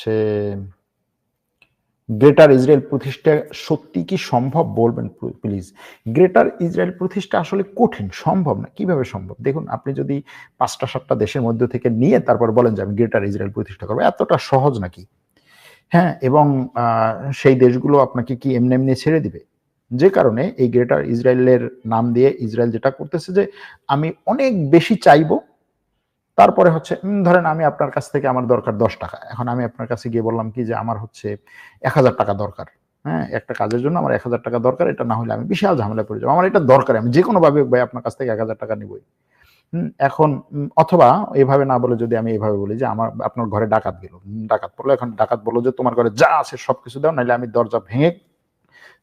হচ্ছে greater Israel প্রতিষ্ঠা, সত্যি কি সম্ভব বলবেন প্লিজ? গ্রেটার ইসরায়েল প্রতিষ্ঠা আসলে কঠিন, সম্ভব না। কীভাবে সম্ভব? দেখুন, আপনি যদি পাঁচটা, সাতটা দেশের মধ্যে থেকে নিয়ে তারপর বলেন যে আমি গ্রেটার ইসরায়েল প্রতিষ্ঠা করব, এতটা সহজ নাকি? হ্যাঁ এবং সেই দেশগুলো আপনাকে কি এমনি এমনি ছেড়ে দিবে? যে কারণে এই গ্রেটার ইসরায়েলের নাম দিয়ে ইসরায়েল যেটা করতেছে যে আমি অনেক বেশি চাইব তারপরে হচ্ছে ধরেন আমি আপনার কাছ থেকে আমার দরকার দশ টাকা। এখন আমি আপনার কাছে গিয়ে বললাম কি যে আমার হচ্ছে এক হাজার টাকা দরকার। হ্যাঁ একটা কাজের জন্য আমার এক হাজার টাকা দরকার, এটা না হলে আমি বিশাল ঝামেলা পড়ে যাব। আমার এটা দরকার, আমি যে কোনোভাবে ভাই আপনার কাছ থেকে এক হাজার টাকা নিবই। এখন অথবা এভাবে না বলে যদি আমি এভাবে বলি যে আমার, আপনার ঘরে ডাকাত গেল। ডাকাত পড়ল, এখন ডাকাত বলল যে তোমার ঘরে যা আছে সবকিছু দাও, নাহলে আমি দরজা ভেঙে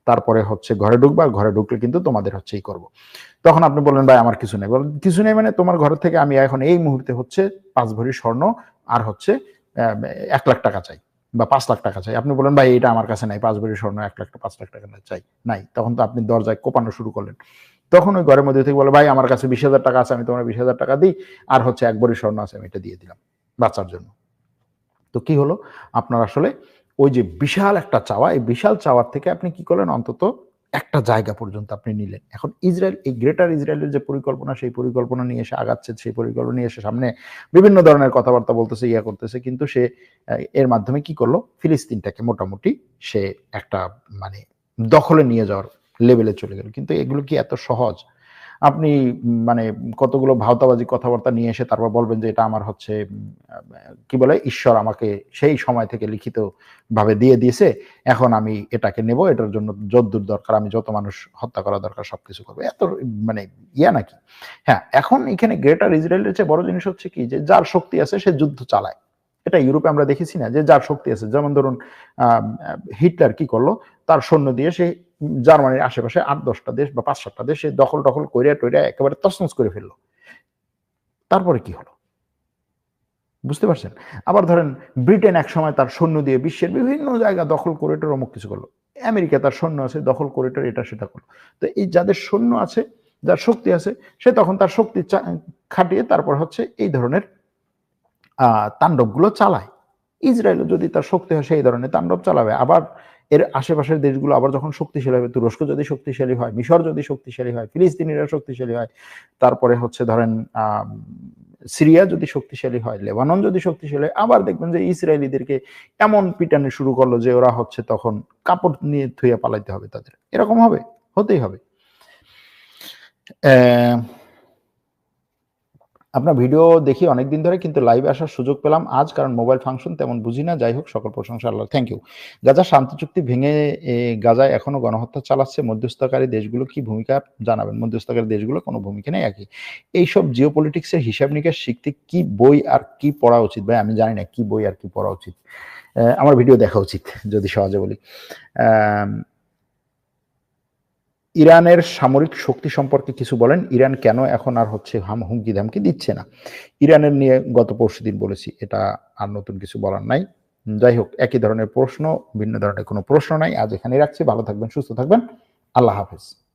তারপরে হচ্ছে ঘরে ঢুকবা, ঘরে ঢুকলে কিন্তু তোমাদের হচ্ছে এই করব। তখন আপনি বললেন, ভাই, আমার কিছু নেই। কিছু নেই মানে তোমার ঘর থেকে আমি এখন এই মুহূর্তে হচ্ছে পাঁচ ভরি স্বর্ণ আর হচ্ছে এক লাখ টাকা চাই বা পাঁচ লাখ টাকা চাই। আপনি বলেন ভাই, এটা আমার কাছে নাই, পাঁচ ভরি স্বর্ণ, এক লাখ পাঁচ লাখ টাকা চাই, নাই। তখন তো আপনি দরজায় কোপানো শুরু করলেন। তখন ওই ঘরের মধ্যে থেকে বলে ভাই, আমার কাছে বিশ হাজার টাকা আছে, আমি তোমার বিশ হাজার টাকা দিই আর হচ্ছে এক ভরি স্বর্ণ আছে, আমি এটা দিয়ে দিলাম বাচ্চার জন্য। তো কি হলো? আপনার আসলে ওই যে বিশাল একটা চাওয়া, এই বিশাল চাওয়ার থেকে আপনি কি করলেন? অন্তত একটা জায়গা পর্যন্ত আপনি নিলেন। এখন ইসরায়েল, এই গ্রেটার ইসরায়েলের যে পরিকল্পনা, সেই পরিকল্পনা নিয়ে এসে আগাচ্ছে, সেই পরিকল্পনা নিয়ে এসে সামনে বিভিন্ন ধরনের কথাবার্তা বলতেছে, ইয়া করতেছে। কিন্তু সে এর মাধ্যমে কি করল? ফিলিস্তিনটাকে মোটামুটি সে একটা মানে দখলে নিয়ে যাওয়ার লেভেলে চলে গেল। কিন্তু এগুলো কি এত সহজ? আপনি মানে কতগুলো ভাওতাবাজি কথাবার্তা নিয়ে এসে তারপর বলবেন যে এটা আমার হচ্ছে কি বলে, ঈশ্বর আমাকে সেই সময় থেকে লিখিত ভাবে দিয়ে দিয়েছে, এখন আমি এটাকে নেব, এটার জন্য যদ্দূর দরকার, আমি যত মানুষ হত্যা করা দরকার সবকিছু করব। এত মানে ইয়া নাকি? হ্যাঁ এখন এখানে গ্রেটার ইসরায়েলের চেয়ে বড় জিনিস হচ্ছে কি, যে যার শক্তি আছে সে যুদ্ধ চালায়। এটা ইউরোপে আমরা দেখেছি না, যে যার শক্তি আছে, যেমন ধরুন হিটলার কি করল, তার সৈন্য দিয়ে সে জার্মানির আশেপাশে আট, দশটা দেশ বা পাঁচ, সাতটা দেশ দখল টখল করিয়া টইরা একেবারে তসমস করে ফেলল। তারপরে কি হলো? বুঝতে পারছেন? আবার ধরেন ব্রিটেন এক সময় তার সৈন্য দিয়ে বিশ্বের বিভিন্ন জায়গা দখল করে টোর অমুক কিছু করল। আমেরিকা তার সৈন্য আছে, দখল করে টোর এটা সেটা করল। তো এই যাদের সৈন্য আছে, যার শক্তি আছে, সে তখন তার শক্তি খাটিয়ে তারপর হচ্ছে এই ধরনের তাণ্ডবগুলো চালায়। ইসরায়েল যদি তার শক্তি হয় সেই ধরনের তাণ্ডব চালাবে। আবার এর আশেপাশের দেশগুলো আবার যখন শক্তিশালী হবে, তুরস্ক যদি শক্তিশালী হয়, মিশর যদি শক্তিশালী হয় ফিলিস্তিনিরা শক্তিশালী হয়, তারপরে হচ্ছে ধরেন সিরিয়া যদি শক্তিশালী হয়, লেবানন যদি শক্তিশালী হয়, আবার দেখবেন যে ইসরায়েলিদেরকে এমন পিটানি শুরু করল যে ওরা হচ্ছে তখন কাপড় নিয়ে ধুয়ে পালাইতে হবে তাদের। এরকম হবে, হতেই হবে। আপনার ভিডিও দেখি অনেকদিন ধরে, কিন্তু লাইভে আসার সুযোগ পেলাম আজ, কারণ মোবাইল ফাংশন তেমন বুঝি না। যাই হোক, সকল প্রশংসা আল্লাহ থ্যাংক ইউ গাজা শান্তি চুক্তি ভেঙে গাজায় এখনও গণহত্যা চালাচ্ছে মধ্যস্থকারী দেশগুলো। কি ভূমিকা জানাবেন? মধ্যস্থকারী দেশগুলো কোনো ভূমিকা নেই, একই। এইসব জিও পলিটিক্সের হিসাব নিকাশ শিখতে কি বই আর কি পড়া উচিত? ভাই, আমি জানি না কি বই আর কি পড়া উচিত। আমার ভিডিও দেখা উচিত, যদি সহজে বলি। ইরানের সামরিক শক্তি সম্পর্কে কিছু বলেন। ইরান কেন এখন আর হচ্ছে হাম হুমকি ধামকি দিচ্ছে না? ইরানের নিয়ে গত পরশু দিন বলেছি, এটা আর নতুন কিছু বলার নাই। যাই হোক, একই ধরনের প্রশ্ন, ভিন্ন ধরনের কোনো প্রশ্ন নাই। আজ এখানে রাখছি। ভালো থাকবেন, সুস্থ থাকবেন। আল্লাহ হাফেজ।